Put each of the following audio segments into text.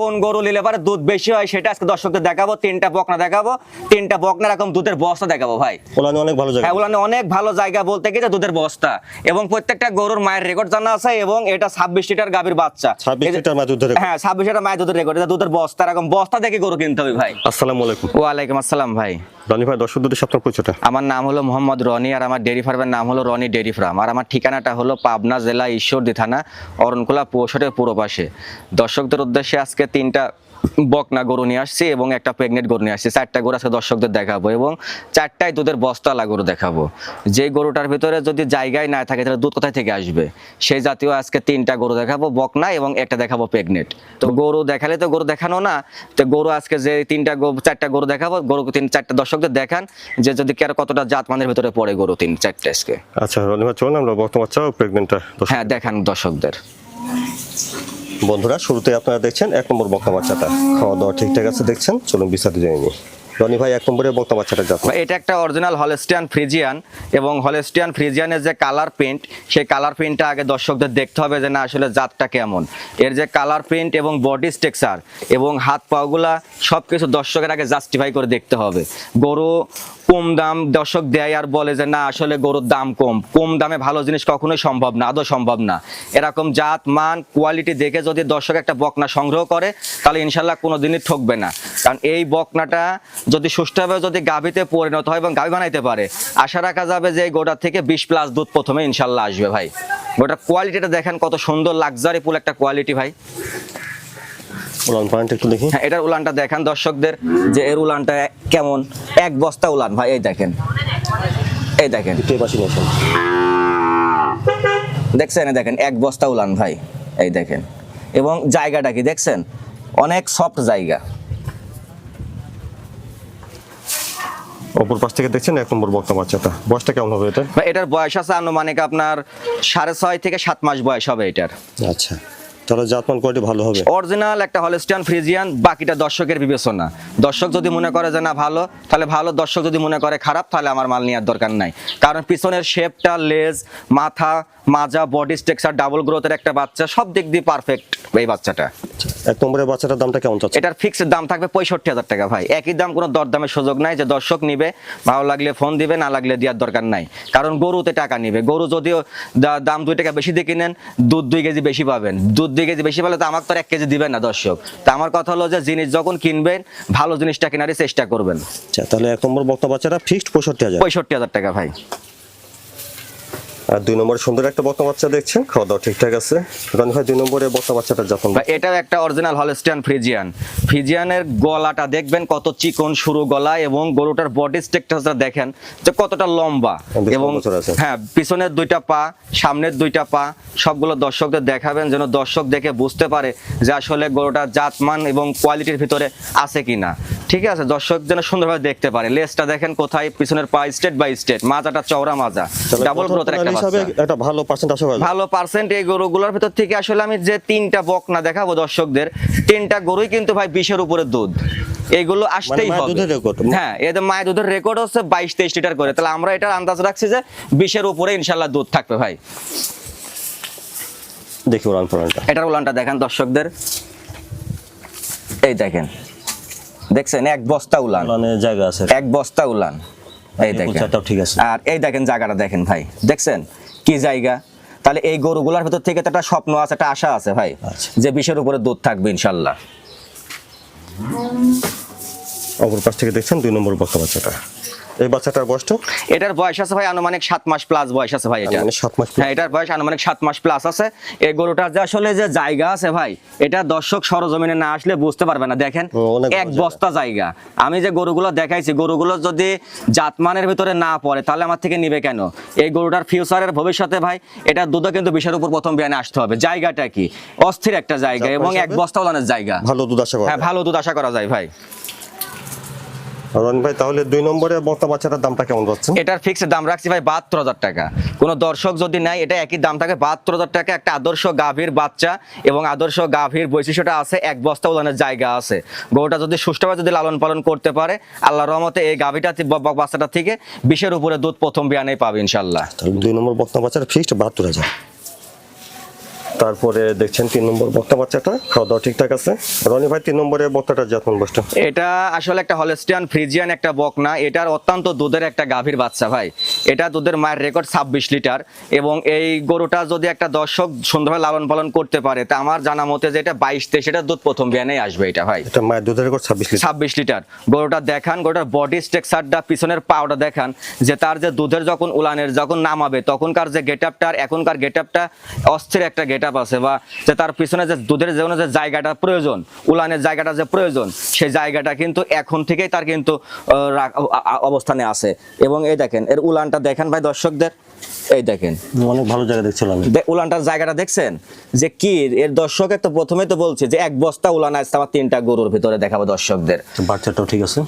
কোন গরু নিলে পরে দুধ বেশি হয় সেটা আজকে দর্শকদের দেখাবো তিনটা বকনা দেখাবো। তিনটা বকনা এরকম দুধের বস্তা দেখাবো ভাই। ওলানে অনেক ভালো জায়গা। ওলানে ওগুলো অনেক ভালো জায়গা বলতে গেছে দুধের বস্তা। এবং প্রত্যেকটা গরুর মায়ের রেকর্ড জানা আছে এবং এটা ছাব্বিশ লিটার গাভীর বাচ্চা। 26 লিটার মায়ের দুধের হ্যাঁ ছাব্বিশ লিটার মায়ের দুধের রেকর্ড এটা দুধের বস্তা এরকম বস্তা দেখে গরু কিনতে হবে ভাই। আসসালামু আলাইকুম। ওয়ালাইকুম আসসালাম ভাই। রনি ভাই, দর্শক দুটি সপ্তাহ পরিচয়টা আমার নাম হলো মোহাম্মদ রনি আর আমার ডেরি ফার্মের নাম হলো রনি ডেরি ফার্ম। আর আমার ঠিকানাটা হলো পাবনা জেলা ঈশ্বরদী থানা, অরণকুলা পৌষটের পূর্ব পাশে। দর্শকদের উদ্দেশ্যে আজকে তিনটা বকনা গরু নিয়ে আসছি এবং একটা প্রেগনেন্ট গরু নিয়ে আসছি। চারটা গরু আজকে দর্শকদের দেখাবো এবং চারটায় দুধের বস্তালা গরু দেখাবো। যে গরুটার ভিতরে যদি জায়গায় না থাকে তাহলে দুধ কোথায় থেকে আসবে? সেই জাতীয় আজকে তিনটা গরু দেখাবো বকনা এবং একটা দেখাবো প্রেগনেন্ট তো গরু দেখালে তো গরু দেখানো না। তো গরু আজকে যে তিনটা গরু চারটা গরু দেখাবো গরু তিন চারটা দর্শকদের দেখান যে যদি কার কতটা জাত মানের ভিতরে পড়ে গরু তিন চারটে আজকে। আচ্ছা চলুন আমরা বর্তমান বাচ্চা প্রেগনেন্টটা হ্যাঁ দেখান দর্শকদের। বন্ধুরা শুরুতে আপনারা দেখছেন এক নম্বর বক্তা বাচ্চাটা। খাওয়া দাওয়া ঠিকঠাক আছে দেখছেন? চলুন বিস্তারিত জেনে নিই। রনি ভাই, এক নম্বরে বক্তা বাচ্চাটা যাত এটা একটা অরিজিনাল হলেস্টিয়ান ফ্রিজিয়ান এবং হলেস্টিয়ান ফ্রিজিয়ানের যে কালার প্রিন্ট সেই কালার প্রিন্টটা আগে দর্শকদের দেখতে হবে যে না, আসলে জাতটা কেমন। এর যে কালার প্রিন্ট এবং বডি স্ট্রাকচার এবং হাত পাগুলা সব কিছু দর্শকের আগে জাস্টিফাই করে দেখতে হবে। গরু কম দাম দর্শক দেয় আর বলে যে, না, আসলে গরুর দাম কম। কম দামে ভালো জিনিস কখনোই সম্ভব না, আদৌ সম্ভব না। এরকম জাত, মান কোয়ালিটি দেখে যদি দর্শক একটা বকনা সংগ্রহ করে, তাহলে ইনশাল্লাহ কোনো দিনই ঠকবে না। কারণ এই বকনাটা যদি সুষ্ঠুভাবে যদি গাভিতে পরিণত হয় এবং গাভি বানাইতে পারে, আশা রাখা যাবে যে এই গোটার থেকে বিশ প্লাস দুধ প্রথমে ইনশাল্লাহ আসবে ভাই। গোটার কোয়ালিটিটা দেখেন কত সুন্দর লাক্সারি ফুল একটা কোয়ালিটি ভাই। উলান একটু দেখি। হ্যাঁ এটার উলানটা দেখান দর্শকদের যে এর উলানটা কেমন। এক বস্তা উলান ভাই এই দেখেন। এই দেখেন। দেখছেন দেখেন এক বস্তা উলান ভাই এই দেখেন। এবং জায়গাটা কি দেখছেন? অনেক সফট জায়গা। অপর পাশ থেকে দেখছেন এক নম্বর বক্তা বাচ্চাটা। বয়সটা কেমন হবে এটা এটার বয়স আছে আনুমানিক আপনার সাড়ে ছয় থেকে সাত মাস বয়স হবে এটার। আচ্ছা। তাহলে জাতমান কোয়ালিটি ভালো হবে। অরিজিনাল একটা হলস্টিয়ান ফ্রিজিয়ান বাকিটা দর্শকের বিবেচনা। দর্শক যদি মনে করে যে না ভালো, তাহলে ভালো। দর্শক যদি মনে করে খারাপ, তাহলে আমার মাল নেওয়ার দরকার নাই। কারণ পিছনের শেপটা লেজ মাথা, মাজা বডি স্ট্রাকচার ডাবল গ্রোথের একটা বাচ্চা, সব দিক দিয়ে পারফেক্ট এই বাচ্চাটা। এক নম্বরের বাচ্চাটার দামটা কেমন চাচ্ছে এটার ফিক্সড দাম থাকবে পঁয়ষট্টি হাজার টাকা ভাই। একই দাম কোনো দরদামের সুযোগ নাই যে দর্শক নিবে ভালো লাগলে ফোন দিবে না লাগলে দেওয়ার দরকার নাই। কারণ গরুতে টাকা নিবে। গরু যদিও দাম দুই টাকা বেশি দিয়ে কিনেন দুধ দুই কেজি বেশি পাবেন। দুধ দুই কেজি বেশি পেলে তো আমাকে তো এক কেজি দিবেন না দর্শক। তা আমার কথা হলো যে জিনিস যখন কিনবেন ভালো জিনিসটা কেনারই চেষ্টা করবেন। আচ্ছা তাহলে এক নম্বর বক্তা বাচ্চাটা ফিক্সড পঁয়ষট্টি হাজার। পঁয়ষট্টি হাজার টাকা ভাই। আর দুই নম্বরে সুন্দর একটা বক্তা বাচ্চা দেখছেন খাওয়া দাওয়া ঠিকঠাক আছে। রনি ভাই দুই নম্বরে বক্তা বাচ্চাটা যখন এটাও একটা অরিজিনাল হলস্টিয়ান ফ্রিজিয়ান ফ্রিজিয়ানের গলাটা দেখবেন কত চিকন সরু গলা এবং গরুটার বডি স্ট্রাকচারটা দেখেন যে কতটা লম্বা এবং লম্বা হ্যাঁ পিছনের দুইটা পা সামনের দুইটা পা সবগুলো দর্শকদের দেখাবেন যেন দর্শক দেখে বুঝতে পারে যে আসলে গরুটা জাতমান এবং কোয়ালিটির ভিতরে আছে কিনা। ঠিক আছে দর্শক যেন সুন্দরভাবে দেখতে পারে। লেজটা দেখেন কোথায় পিছনের পা স্টেট বাই স্টেট মাজাটা চওড়া মাজা। ডাবল গ্রোথের একটা বাচ্চা। একটা ভালো পার্সেন্ট আশা করা ভালো পার্সেন্ট এই গরুগুলোর ভিতর থেকে আসলে আমি যে তিনটা বকনা দেখাবো দর্শকদের তিনটা গরুই কিন্তু ভাই বিশের উপরে দুধ। এইগুলো আসতেই হবে? হ্যাঁ এদের মায়ের দুধের রেকর্ড হচ্ছে বাইশ তেইশ লিটার করে। তাহলে আমরা এটার আন্দাজ রাখছি যে বিশের উপরে ইনশাল্লাহ দুধ থাকবে ভাই। দেখি উলান পয়েন্টটা এটার উলানটা দেখেন দর্শকদের। এই দেখেন। দেখছেন এক বস্তা উলান। উলানের জায়গা আছে। এক বস্তা উলান। এই দেখেন। ঠিক আছে। আর এই দেখেন জায়গাটা দেখেন ভাই। দেখছেন? কি জায়গা? তাহলে এই গরুগুলোর ভেতর থেকে তো একটা স্বপ্ন আছে একটা আশা আছে ভাই আচ্ছা। যে বিশের উপরে দুধ থাকবে ইনশাল্লাহ। অপর পাশ থেকে দেখছেন দুই নম্বর বক্তা বাচ্চাটা। এই বাচ্চাটার বয়সটা এটার বয়স আছে ভাই আনুমানিক সাত মাস প্লাস বয়স আছে ভাই এটা। মানে সাত মাস হ্যাঁ এটার বয়স আনুমানিক সাত মাস প্লাস আছে। এই গরুটার যে আসলে যে জায়গা আছে ভাই এটা দর্শক সরজমিনে না আসলে বুঝতে পারবে না। দেখেন এক বস্তা জায়গা। আমি যে গরুগুলো দেখাইছি গরুগুলো যদি জাতমানের ভিতরে না পড়ে তাহলে আমার থেকে নিবে কেন? এই গরুটার ফিউচারের ভবিষ্যতে ভাই এটা দুধও কিন্তু বিশের উপর প্রথম বিয়ানে আসতে হবে। জায়গাটা কি? অস্থির একটা জায়গা এবং এক বস্তা ওলানের জায়গা। ভালো দুধ আশা করা হ্যাঁ ভালো দুধ আশা করা যায় ভাই। রন ভাই তাহলে দুই নম্বরে বক্তা বাচ্চাটার দামটা কেমন যাচ্ছে? এটার ফিক্সড দাম রাখছি ভাই বাহাত্তর হাজার টাকা। কোনো দর্শক যদি নেয় এটা একই দাম থাকে বাহাত্তর হাজার টাকা। একটা আদর্শ গাভীর বাচ্চা এবং আদর্শ গাভীর বৈশিষ্ট্যটা আছে এক বস্তা উলানের জায়গা আছে। গরুটা যদি সুষ্ঠুভাবে যদি লালন পালন করতে পারে আল্লাহর রহমতে এই গাভীটা বাচ্চাটা থেকে বিশের উপরে দুধ প্রথম বিয়ানেই পাবে ইনশাল্লাহ দুই নম্বর বক্তা বাচ্চাটা ফিক্সড বাহাত্তর হাজার। তারপরে দেখছেন তিন নম্বর বক্তা বাচ্চাটা খাওয়া দাওয়া ঠিকঠাক আছে। রনি ভাই তিন নম্বরে বক্তাটা জাতমান বসটা এটা আসলে একটা হলেস্টিয়ান ফ্রিজিয়ান একটা বক না এটার অত্যন্ত দুধের একটা গাভীর বাচ্চা ভাই। এটা দুধের মায়ের রেকর্ড ছাব্বিশ লিটার এবং এই গরুটা যদি একটা দর্শক সুন্দরভাবে লালন পালন করতে পারে তা আমার জানা মতে যে এটা বাইশ তেইশ লিটার দুধ প্রথম বিয়ানেই আসবে এটা ভাই। এটা মায়ের দুধের রেকর্ড ছাব্বিশ লিটার। ছাব্বিশ লিটার। গরুটা দেখান গরুটার বডি স্ট্রাকচারটা পিছনের পাওটা দেখান যে তার যে দুধের যখন উলানের যখন নামাবে তখনকার যে গেট আপটা আর এখনকার গেট আপটা অস্থির একটা গেট আছে বা যে তার পিছনে যে দুধের যেমন যে জায়গাটা প্রয়োজন উলানের জায়গাটা যে প্রয়োজন সেই জায়গাটা কিন্তু এখন থেকেই তার কিন্তু অবস্থানে আছে। এবং এই দেখেন এর উলানটা দেখেন ভাই দর্শকদের এই দেখেন। অনেক ভালো জায়গা দেখছিলাম উলানটার জায়গাটা দেখছেন? যে কি এর দর্শকের তো প্রথমে তো বলছে যে এক বস্তা উলান আসছে আমার তিনটা গরুর ভিতরে দেখাবো দর্শকদের। বাচ্চাটাও ঠিক আছে।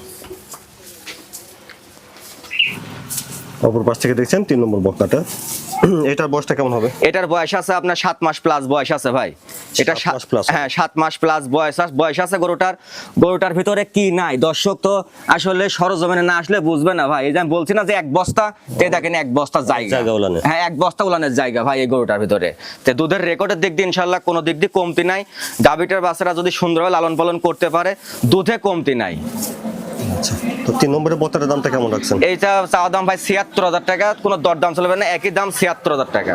অপর পাশ থেকে দেখছেন তিন নম্বর বক্তাটা। এটার বয়সটা কেমন হবে? এটার বয়স আছে আপনার সাত মাস প্লাস বয়স আছে ভাই। এটা? হ্যাঁ সাত মাস প্লাস বয়স আছে বয়স আছে গরুটার। গরুটার ভিতরে কি নাই? দর্শক তো আসলে সরজমিনে না আসলে বুঝবে না ভাই। এই যে আমি বলছি না যে এক বস্তা এই দেখেন এক বস্তা জায়গা। হ্যাঁ এক বস্তা উলানের জায়গা ভাই এই গরুটার ভিতরে। তো দুধের রেকর্ডের দিক দিয়ে ইনশাল্লাহ কোনো দিক দিয়ে কমতি নাই। গাভিটার বাচ্চারা যদি সুন্দরভাবে লালন পালন করতে পারে দুধে কমতি নাই। আচ্ছা তো তিন নম্বরের বক্তাটার দামটা কেমন রাখছেন? এইটা চাওয়া দাম ভাই ছিয়াত্তর হাজার টাকা কোনো দরদাম চলবে না একই দাম ছিয়াত্তর হাজার টাকা।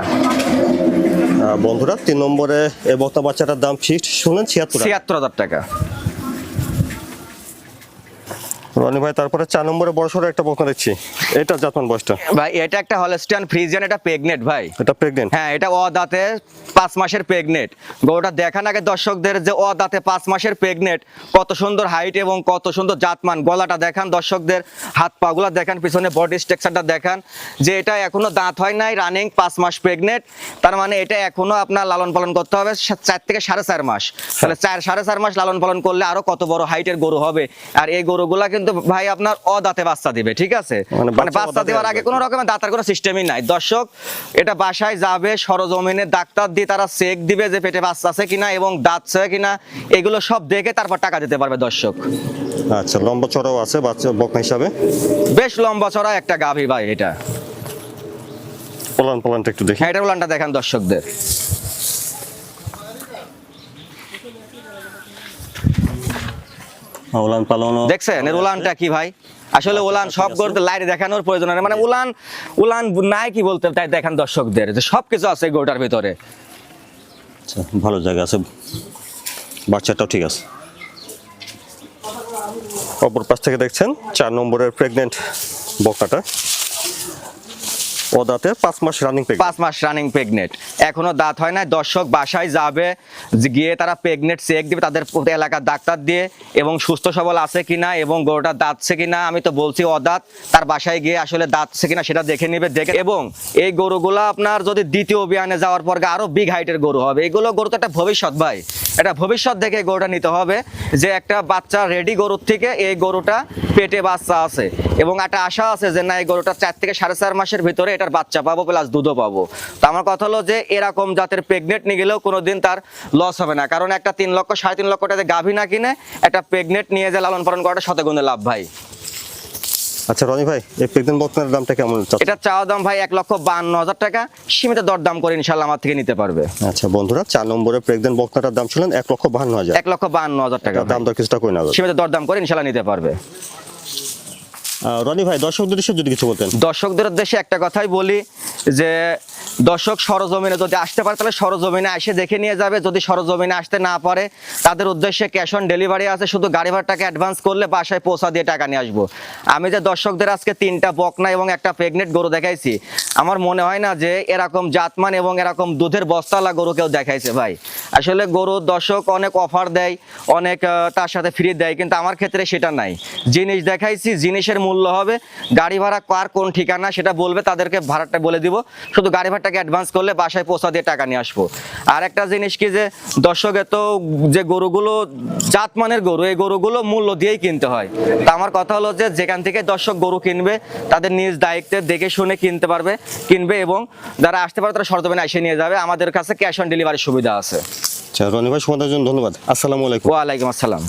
বন্ধুরা তিন নম্বরে এই বক্তা বাচ্চাটার দাম ফিক্সড শুনেন ছিয়াত্তর। ছিয়াত্তর হাজার টাকা। রনি ভাই তারপরে চার নম্বরে বড় সড়ো একটা বক্তা দেখছি। এটা জাতমান বয়সটা? ভাই এটা একটা হলস্টিয়ান ফ্রিজিয়ান এটা প্রেগনেট ভাই। এটা প্রেগনেন্ট হ্যাঁ এটা অদাতে পাঁচ মাসের প্রেগনেট গরুটা দেখান আগে দর্শকদের যে অদাতে পাঁচ মাসের প্রেগনেট কত সুন্দর হাইট এবং কত সুন্দর জাতমান। গলাটা দেখান দর্শকদের হাত পাগুলা দেখান পিছনে বডি স্ট্রাকচারটা দেখান যে এটা এখনও দাঁত হয় নাই রানিং পাঁচ মাস প্রেগনেট তার মানে এটা এখনও আপনার লালন পালন করতে হবে চার থেকে সাড়ে চার মাস। তাহলে চার সাড়ে চার মাস লালন পালন করলে আরও কত বড় হাইটের গরু হবে। আর এই গরুগুলা কিন্তু ভাই আপনার অদাতে বাচ্চা দিবে ঠিক আছে? মানে মানে বাচ্চা দেওয়ার আগে কোনো রকমের দাতার কোনো সিস্টেমই নাই। দর্শক এটা বাসায় যাবে সরজমিনে ডাক্তার দিয়ে তারা চেক দিবে যে পেটে বাচ্চা আছে কিনা এবং দাঁত আছে কিনা এগুলো সব দেখে তারপর টাকা দিতে পারবে দর্শক। আচ্ছা লম্বা চড়াও আছে বাচ্চা বকনা হিসাবে? বেশ লম্বা চড়া একটা গাভী ভাই এটা। পলান পলানটা একটু দেখি। হ্যাঁ এটা উলানটা দেখান দর্শকদের। ওলান পালানো। দেখছেন? এর উলানটা কি ভাই? আসলে উলান সব করতে লাইট দেখানোর প্রয়োজন হয় মানে উলান উলান নাই কি বলতে তাই দেখান দর্শকদের যে সবকিছু আছে গোটার গরুটার ভিতরে। আচ্ছা ভালো জায়গা আছে। বাচ্চাটাও ঠিক আছে। অপর পাশ থেকে দেখছেন চার নম্বরের প্রেগনেন্ট বকনাটা ও দাঁতে পাঁচ মাস রানিং প্রেগনেন্ট পাঁচ মাস রানিং প্রেগনেট এখনও দাঁত হয় না দর্শক বাসায় যাবে গিয়ে তারা প্রেগনেট চেক দিবে, তাদের এলাকার ডাক্তার দিয়ে, এবং সুস্থ সবল আছে কিনা, এবং গরুটা দাঁতছে কিনা, আমি তো বলছি অদাঁত, তার বাসায় গিয়ে আসলে দাঁতছে কিনা সেটা দেখে নেবে, দেখে এবং এই গরুগুলো আপনার যদি দ্বিতীয় অভিযানে যাওয়ার পর আরও বিগ হাইটের গরু হবে, এগুলো গরু তো একটা ভবিষ্যৎ ভাই। এটা ভবিষ্যৎ দেখে গরুটা নিতে হবে, যে একটা বাচ্চা রেডি গরুর থেকে এই গরুটা পেটে বাচ্চা আছে। এবং একটা আশা আছে যে না, এই গরুটা চার থেকে সাড়ে চার মাসের ভিতরে এটার বাচ্চা পাবো প্লাস দুধও পাবো। তো আমার কথা হলো যে এরকম জাতের প্রেগনেন্ট নিয়ে গেলেও কোনোদিন তার লস হবে না। কারণ একটা তিন লক্ষ সাড়ে তিন লক্ষ টাকা গাভী না কিনে একটা প্রেগনেন্ট নিয়ে যে লালন পালন করাটা শতগুণে লাভ ভাই। আচ্ছা রনি ভাই এই প্রেগনেন্ট দামটা কেমন এটা চাওয়া দাম ভাই এক লক্ষ বান্ন হাজার টাকা। সীমিত দরদাম করে ইনশাল্লাহ আমার থেকে নিতে পারবে। আচ্ছা বন্ধুরা চার নম্বরের প্রেগনেন্ট বকনাটার দাম ছিলেন এক লক্ষ বাহান্ন হাজার। এক লক্ষ বান্ন হাজার টাকা দাম দর কিছুটা করে যাবে। সীমিত দরদাম করে ইনশাল্লাহ নিতে পারবে। রনি ভাই দর্শকদের উদ্দেশ্যে যদি কিছু বলতেন। দর্শকদের উদ্দেশ্যে একটা কথাই বলি যে দর্শক সরজমিনে যদি আসতে পারে, তাহলে সরজমিনে এসে দেখে নিয়ে যাবে। যদি সরজমিনে আসতে না পারে, তাদের উদ্দেশ্যে ক্যাশ অন ডেলিভারি আছে। শুধু গাড়ি ভাড়াটাকে অ্যাডভান্স করলে বাসায় পৌঁছা দিয়ে টাকা নিয়ে আসব। আমি যে দর্শকদের আজকে তিনটা বকনা এবং একটা প্রেগনেন্ট গরু দেখাইছি, আমার মনে হয় না যে এরকম জাতমান এবং এরকম দুধের বস্তালা গরু কেউ দেখাইছে ভাই। আসলে গরু দর্শক অনেক অফার দেয়, অনেক তার সাথে ফ্রি দেয়, কিন্তু আমার ক্ষেত্রে সেটা নাই। জিনিস দেখাইছি, জিনিসের মূল্য হবে। গাড়ি ভাড়া কার কোন ঠিকানা সেটা বলবে, তাদেরকে ভাড়াটা বলে দিব। শুধু গাড়ি ভাড়াটাকে অ্যাডভান্স করলে বাসায় পৌঁছা দিয়ে টাকা নিয়ে আসব। আর একটা জিনিস কি যে দর্শকে তো যে গরুগুলো জাতমানের গরু এই গরুগুলো মূল্য দিয়েই কিনতে হয়। তা আমার কথা হলো যে যেখান থেকে দর্শক গরু কিনবে তাদের নিজ দায়িত্বে দেখে শুনে কিনতে পারবে কিনবে এবং যারা আসতে পারে তারা সরজমিনে এসে নিয়ে যাবে। আমাদের কাছে ক্যাশ অন ডেলিভারির সুবিধা আছে। আচ্ছা রনি ভাই জন্য ধন্যবাদ। আসসালামু আলাইকুম। ওয়ালাইকুম আসসালাম।